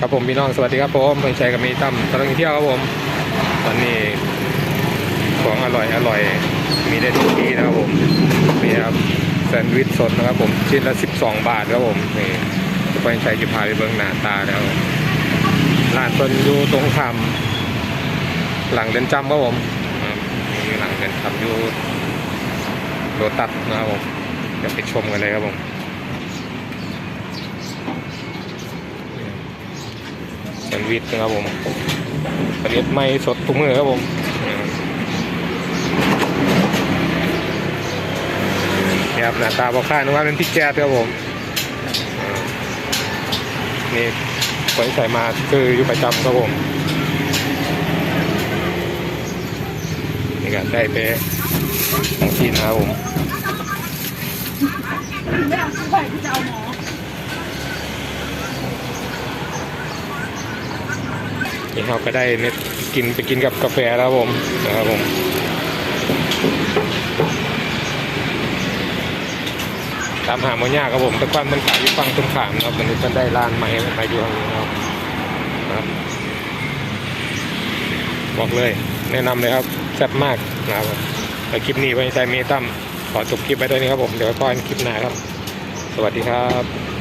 ครับผมพี่น้องสวัสดีครับผมเพื่อนชัยกับมีตั้มกำลังเที่ยวครับผมตอนนี้ของอร่อยอร่อยมีได้ทุกที่นะครับผมนี่ครับแซนด์วิชสดนะครับผมชิ้นละ 12 บาทครับผมนี่เพื่อนชัยจะพาไปเบิ้งหน้าตาแล้วร้านเปิ้นอยู่ตรงคำหลังเดินจำครับผมนี่หลังเดินจำอยู่โรตัสนะครับผมเดี๋ยวไปชมกันเลยครับผม แซ นด์วิชนะครับผมผลิตไม่สดทุกมือครับผมนี่ครับหน้าตาบอกข้านึกว่าเป็นพริกแก๊สครับผมนี่คนใส่มาคืออยู่ประจำครับผมนี่ก็ได้ไปของกินนะครับผมไม่เอาไปที่จะเอาหมอ นี่เราก็ได้เน็ตกินไปกินกับกาแฟแล้วครับผมนะครับผมตามหาโมยาครับผมตะกอนมันขายอยู่ฝั่งตรงขามนะครับมันนี้มันได้ร้านใหม่มาอยู่ทางนี้นะครับนะครับ บอกเลย แนะนำเลยครับแซ่บมากนะครับผมแต่คลิปนี้ไว้ใจเมตั้มขอจบคลิปไปด้วยนี้ครับผม เดี๋ยวไว้พบกันคลิปหน้าครับ สวัสดีครับ